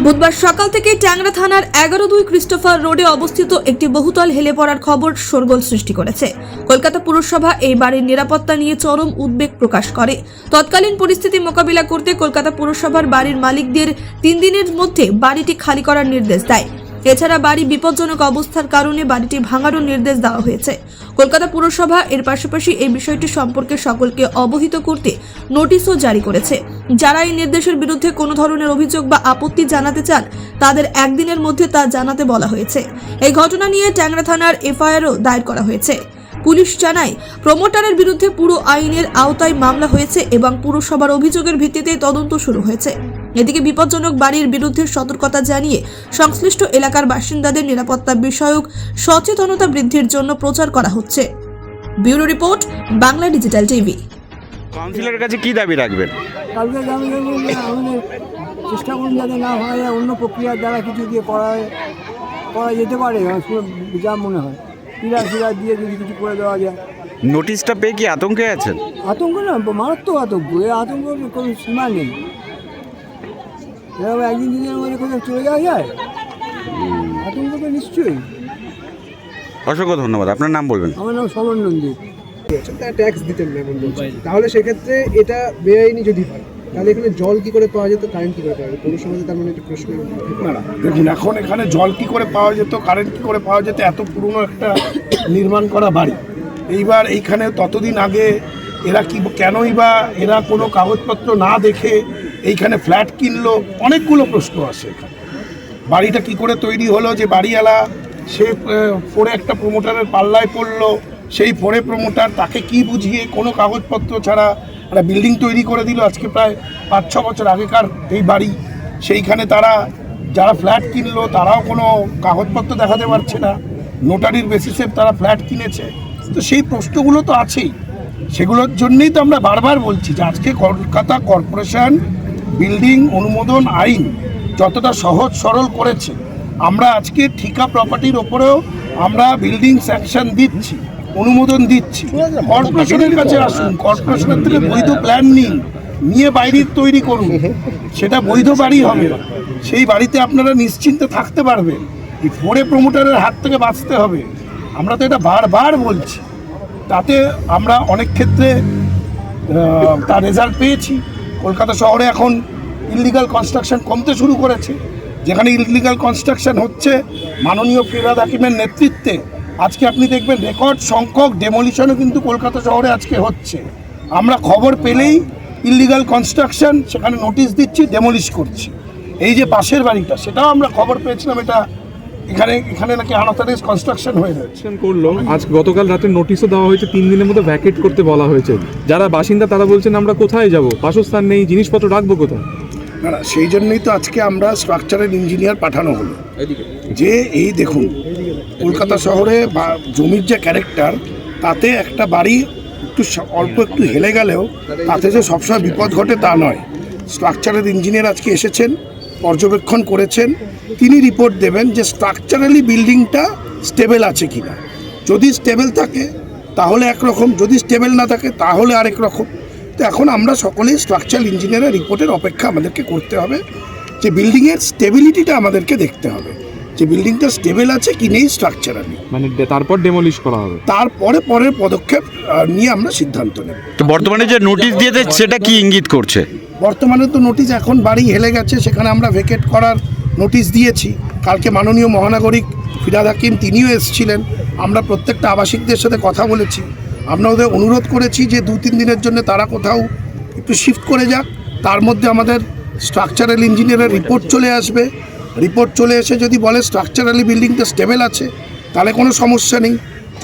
বুধবার সকাল থেকে ট্যাংরা থানার এগারো দুই ক্রিস্টোফার রোডে অবস্থিত একটি বহুতল হেলে পড়ার খবর শোরগোল সৃষ্টি করেছে। কলকাতা পুরসভা এই বাড়ির নিরাপত্তা নিয়ে চরম উদ্বেগ প্রকাশ করে। তৎকালীন পরিস্থিতি মোকাবিলা করতে কলকাতা পুরসভার বাড়ির মালিকদের তিন দিনের মধ্যে বাড়িটি খালি করার নির্দেশ দেয়। এছাড়া বাড়ি বিপজ্জনক অবস্থার কারণে বাড়িটি ভাঙারও নির্দেশ দেওয়া হয়েছে। কলকাতা পুরসভা এর পাশাপাশি এই বিষয়টি সম্পর্কে সকলকে অবহিত করতে নোটিশও জারি করেছে। যারা এই নির্দেশের বিরুদ্ধে কোনো ধরনের অভিযোগ বা আপত্তি জানাতে চান, তাদের একদিনের মধ্যে তা জানাতে বলা হয়েছে। এই ঘটনা নিয়ে ট্যাংরা থানার এফআইআরও দায়ের করা হয়েছে। পুলিশ জানায়, প্রমোটারের বিরুদ্ধে পুরো আইনের আওতায় মামলা হয়েছে এবং পুরসভার অভিযোগের ভিত্তিতে তদন্ত শুরু হয়েছে। এদিকে বিপজ্জনক বাড়ির বিরুদ্ধে সতর্কতা জানিয়ে সংশ্লিষ্ট এলাকার বাসিন্দাদের নিরাপত্তা বিষয়ক সচেতনতা বৃদ্ধির জন্য প্রচার করা হচ্ছে। Bureau report Bangla digital TV. কাউন্সিলরের কাছে কি দাবি রাখবেন? কালকে আমি বলব যে আমাদের চেষ্টা করুন যাতে না হয় অন্য প্রক্রিয়ার দ্বারা কিছু দিয়ে করা করা যেতে পারে যা মনে হয়। পিলার ফিলার দিয়ে যদি কিছু করে দেওয়া যায়। নোটিশটা পেয়ে কি আতঙ্কে আছেন? আতঙ্ক না মারাত্মক আতঙ্ক। এই আতঙ্কের কোনো সীমা নেই। এরকম একদিন দিনের মধ্যে কোথাও চলে যাওয়া যায় আতঙ্ক তো নিশ্চয়ই। অসংখ্য ধন্যবাদ। আপনার নাম বলবেন? আমার নাম সমর নন্দী। ট্যাক্স দিতেন না এখন তাহলে সেক্ষেত্রে এটা বেআইনি যদি হয় তাহলে এখানে জল কি করে পাওয়া যেত? কারেন্ট কি করে পাওয়া যেত? পৌরসভাতে তার মানে একটা প্রশ্ন দেখুন এখন এখানে জল কি করে পাওয়া যেত কারেন্ট কি করে পাওয়া যেত এত পুরনো একটা নির্মাণ করা বাড়ি। এইবার এইখানে ততদিন আগে এরা কি কেনই বা এরা কোনো কাগজপত্র না দেখে এইখানে ফ্ল্যাট কিনলো, অনেকগুলো প্রশ্ন আসে বাড়িটা কি করে তৈরি হলো যে বাড়িওয়ালা, সে পরে একটা প্রমোটারের পাল্লায় পড়ল, সেই পরে প্রমোটার তাকে কি বুঝিয়ে কোনো কাগজপত্র ছাড়া একটা বিল্ডিং তৈরি করে দিল? আজকে প্রায় পাঁচ ছ বছর আগেকার এই বাড়ি। সেইখানে তারা, যারা ফ্ল্যাট কিনলো, তারাও কোনো কাগজপত্র দেখাতে পারছে না। নোটারির বেসিসে তারা ফ্ল্যাট কিনেছে। তো সেই প্রশ্নগুলো তো আছেই। সেগুলোর জন্যেই তো আমরা বারবার বলছি যে আজকে কলকাতা কর্পোরেশন বিল্ডিং অনুমোদন আইন যতটা সহজ সরল করেছে। আমরা আজকে ঠিকা প্রপার্টির ওপরেও আমরা বিল্ডিং স্যাংশন দিচ্ছি অনুমোদন দিচ্ছি। কর্পোরেশনের কাছে আসুন কর্পোরেশনের থেকে বৈধ প্ল্যান নিন নিয়ে বাইরের তৈরি করুন। সেটা বৈধ বাড়ি হবে। সেই বাড়িতে আপনারা নিশ্চিন্তে থাকতে পারবেন এই ফোরে প্রমোটারের হাত থেকে বাঁচতে হবে। আমরা তো এটা বারবার বলছি। তাতে আমরা অনেক ক্ষেত্রে তার রেজাল্ট পেয়েছি। কলকাতা শহরে এখন ইললিগাল কনস্ট্রাকশন কমতে শুরু করেছে। যেখানে ইললিগাল কনস্ট্রাকশন হচ্ছে, মাননীয় ফিরাদ হাকিমের নেতৃত্বে। আজকে আপনি দেখবেন রেকর্ড সংখ্যক ডেমোলিশনও কিন্তু কলকাতা শহরে আজকে হচ্ছে। আমরা খবর পেলেই ইললিগাল কনস্ট্রাকশন সেখানে নোটিশ দিচ্ছি ডেমোলিশ করছি। এই যে পাশের বাড়িটা, সেটাও আমরা খবর পেয়েছিলাম, এটা এখানে এখানে নাকি আনঅথরাইজ কনস্ট্রাকশন হয়ে অ্যাকশন করল আজ গতকাল রাতে নোটিশও দেওয়া হয়েছে তিন দিনের মধ্যে ভ্যাকেট করতে বলা হয়েছে। যারা বাসিন্দা তারা বলছেন আমরা কোথায় যাব? বাসস্থান নেই জিনিসপত্র রাখব কোথায়? না না সেই জন্যই তো আজকে আমরা স্ট্রাকচারাল ইঞ্জিনিয়ার পাঠানো হলো। যে এই দেখুন কলকাতা শহরে বা জমির যে ক্যারেক্টার তাতে একটা বাড়ি একটু অল্প একটু হেলে গেলেও তাতে যে সবসময় বিপদ ঘটে তা নয়। স্ট্রাকচারাল ইঞ্জিনিয়ার আজকে এসেছেন। পর্যবেক্ষণ করেছেন তিনি রিপোর্ট দেবেন যে স্ট্রাকচারালি বিল্ডিংটা স্টেবল আছে কি না যদি স্টেবল থাকে তাহলে একরকম যদি স্টেবল না থাকে তাহলে আরেক রকম। তো এখন আমরা সকলেই স্ট্রাকচারাল ইঞ্জিনিয়ারের রিপোর্টের অপেক্ষা আমাদেরকে করতে হবে যে বিল্ডিংয়ের স্টেবিলিটিটা আমাদেরকে দেখতে হবে। যে বিল্ডিংটা স্টেবল আছে কি নেই স্ট্রাকচারালি মানে তারপর ডেমলিশ করা হবে। তারপরে পরের পদক্ষেপ নিয়ে আমরা সিদ্ধান্ত নেব। তো বর্তমানে যে নোটিশ দিয়েছে সেটা কি ইঙ্গিত করছে? বর্তমানে তো নোটিশ এখন বাড়ি হেলে গেছে, সেখানে আমরা ভেকেট করার নোটিশ দিয়েছি। কালকে মাননীয় মহানাগরিক ফিরাদ হাকিম তিনিও এসেছিলেন। আমরা প্রত্যেকটা আবাসিকদের সাথে কথা বলেছি। আমরা ওদের অনুরোধ করেছি যে দু তিন দিনের জন্য তারা কোথাও একটু শিফট করে যাক। তার মধ্যে আমাদের স্ট্রাকচারাল ইঞ্জিনিয়ারের রিপোর্ট চলে আসবে। রিপোর্ট চলে এসে যদি বলে স্ট্রাকচারালি বিল্ডিংটা স্টেবল আছে, তাহলে কোনো সমস্যা নেই।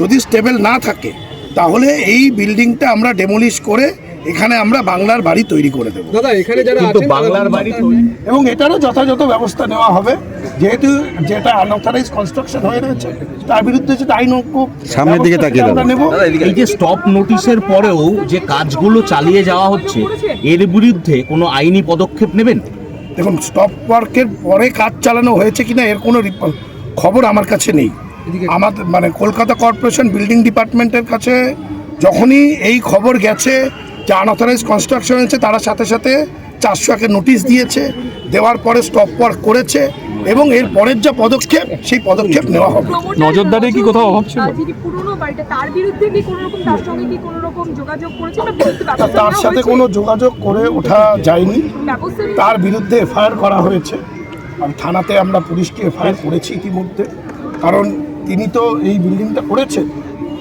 যদি স্টেবল না থাকে, তাহলে এই বিল্ডিংটা আমরা ডেমোলিশ করে এখানে আমরা বাংলার বাড়ি তৈরি করে দেবো। দাদা এখানে যারা কিন্তু আছেন বাংলার বাড়ি এবং এটারও যথাযথ ব্যবস্থা নেওয়া হবে। যেহেতু যেটা আনঅথরাইজ কনস্ট্রাকশন হয়ে রয়েছে তার বিরুদ্ধে যেটা আইন সামনের দিকে তাকিয়ে আমরা নেব। এই যে স্টপ নোটিশের পরেও যে কাজগুলো চালিয়ে যাওয়া হচ্ছে এর বিরুদ্ধে কোনো আইনি পদক্ষেপ নেবেন? দেখুন স্টপ ওয়ার্কের পরে কাজ চালানো হয়েছে কিনা এর কোনো খবর আমার কাছে নেই। আমাদের মানে কলকাতা কর্পোরেশন বিল্ডিং ডিপার্টমেন্টের কাছে যখনই এই খবর গেছে যে আনঅথরাইজ কনস্ট্রাকশন হয়েছে তারা সাথে সাথে চারশো একে নোটিশ দিয়েছে দেওয়ার পরে স্টপ ওয়ার্ক করেছে এবং এর পরের যা পদক্ষেপ সেই পদক্ষেপ নেওয়া হবে। নজরদারি কি কোথাও অভাব ছিল? তার বিরুদ্ধে কি কোনো রকম তার সঙ্গে কি কোনো রকম যোগাযোগ করেছে বা বিরুদ্ধে তা তার সাথে কোনো যোগাযোগ করে ওঠা যায়নি? তার বিরুদ্ধে এফআইআর করা হয়েছে। আর থানাতে আমরা পুলিশকে এফআইআর করেছি ইতিমধ্যে। কারণ তিনি তো এই বিল্ডিংটা করেছেন।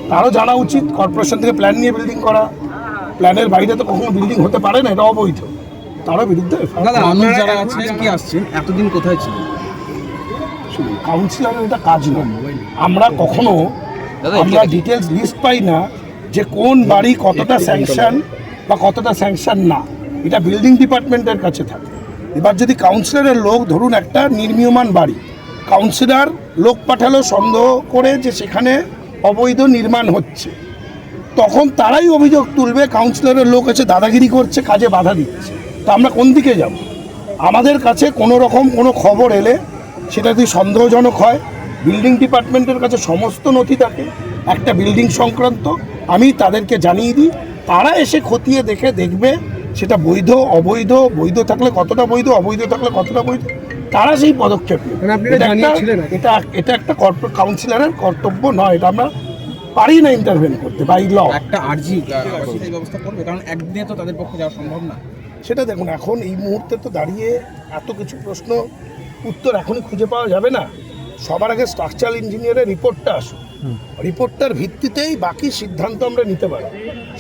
তারও জানা উচিত কর্পোরেশন থেকে প্ল্যান নিয়ে বিল্ডিং করা। প্ল্যানের বাইরে তো কখনো বিল্ডিং হতে পারে না এটা অবৈধ। তারও বিরুদ্ধে মানুষ যারা আছেন কি আসছেন? এতদিন কোথায় ছিল কাউন্সিলরের এটা কাজ নয়। আমরা কখনো আমরা ডিটেলস লিস্ট পাই না যে কোন বাড়ি কতটা স্যাংশন বা কতটা স্যাংশন না। এটা বিল্ডিং ডিপার্টমেন্টের কাছে থাকে। এবার যদি কাউন্সিলরের লোক ধরুন একটা নির্মীয়মান বাড়ি কাউন্সিলর লোক পাঠালো সন্দেহ করে যে সেখানে অবৈধ নির্মাণ হচ্ছে। তখন তারাই অভিযোগ তুলবে কাউন্সিলরের লোক এসে দাদাগিরি করছে কাজে বাধা দিচ্ছে। তো আমরা কোন দিকে যাব? আমাদের কাছে কোনো রকম কোনো খবর এলে সেটা যদি সন্দেহজনক হয় বিল্ডিং ডিপার্টমেন্টের কাছে সমস্ত নথি থাকে একটা বিল্ডিং সংক্রান্ত আমি তাদেরকে জানিয়ে দিই তারা এসে খতিয়ে দেখে দেখবে সেটা বৈধ অবৈধ বৈধ থাকলে কতটা বৈধ অবৈধ থাকলে কতটা বৈধ তারা সেই পদক্ষেপ নেবে। মানে এটা এটা একটা- জানিয়েছিলেন এটা এটা একটা কাউন্সিলরের কর্তব্য নয় এটা আমরা পারি না ইন্টারভেন করতে বাই ল একটা আর্জি ব্যবস্থা করবে কারণ একদিনে তো তাদের পক্ষে যাওয়া সম্ভব না। সেটা দেখুন এখন এই মুহূর্তে তো দাঁড়িয়ে এত কিছু প্রশ্ন উত্তর এখনই খুঁজে পাওয়া যাবে না। সবার আগে স্ট্রাকচারাল ইঞ্জিনিয়ারের রিপোর্টটা আসুক। রিপোর্টটার ভিত্তিতেই বাকি সিদ্ধান্ত আমরা নিতে পারি।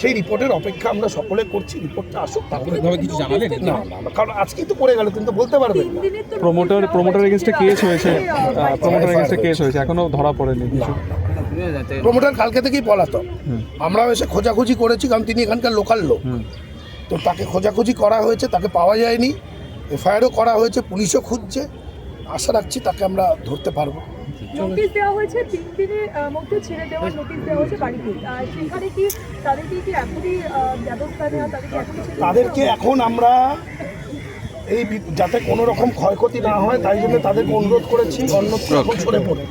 সেই রিপোর্টের অপেক্ষা আমরা সকলে করছি রিপোর্টটা আসুক তারপরে কিছু জানালেন? না না কারণ আজকেই তো পড়ে গেল কিন্তু বলতে পারবেন না। দিনের তো প্রমোটার প্রমোটার এগেনস্টে কেস হয়েছে প্রমোটার এগেনস্টে কেস হয়েছে এখনও ধরা পড়েনি কিছু। প্রমোটার কালকে থেকেই পলাতক। আমরাও এসে খোঁজাখুঁজি করেছি কারণ তিনি এখানকার লোকাল লোক। তো তাকে খোঁজাখুঁজি করা হয়েছে তাকে পাওয়া যায়নি। এফআইআরও করা হয়েছে পুলিশও খুঁজছে। আশা রাখছি তাকে আমরা ধরতে পারব। নোটিশ দেওয়া হয়েছে তিন দিনের মধ্যে ছেড়ে দেওয়ার নোটিশ দেওয়া হয়েছে বাড়িতে আর সেখানে কি তাদেরকে কি এখনই ব্যবস্থা নেওয়া তাদেরকে এখনই ছেড়ে দিতে তাদেরকে এখন আমরা এই যাতে কোনো রকম ক্ষয়ক্ষতি না হয় তাই জন্য তাদেরকে অনুরোধ করেছি অন্যত্র এখন সরে পড়ে